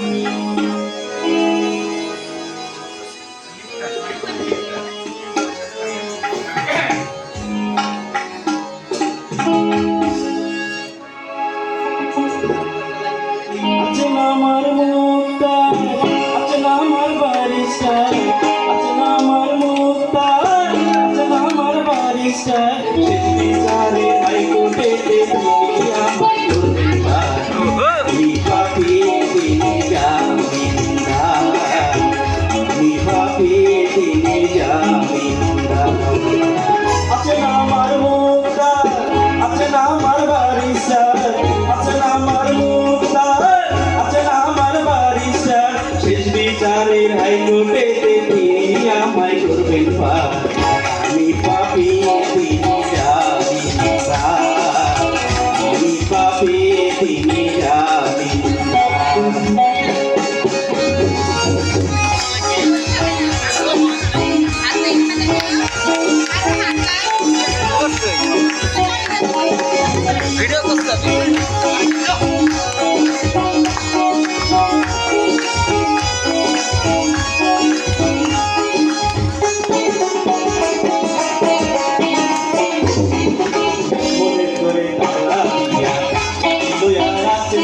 Thank you. তিনি আমায় করবেন আমি পাপি তিনি জানি আমি পাপি তিনি জানি ভিডিও করতে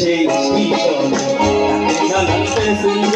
shake, sweet, and I'm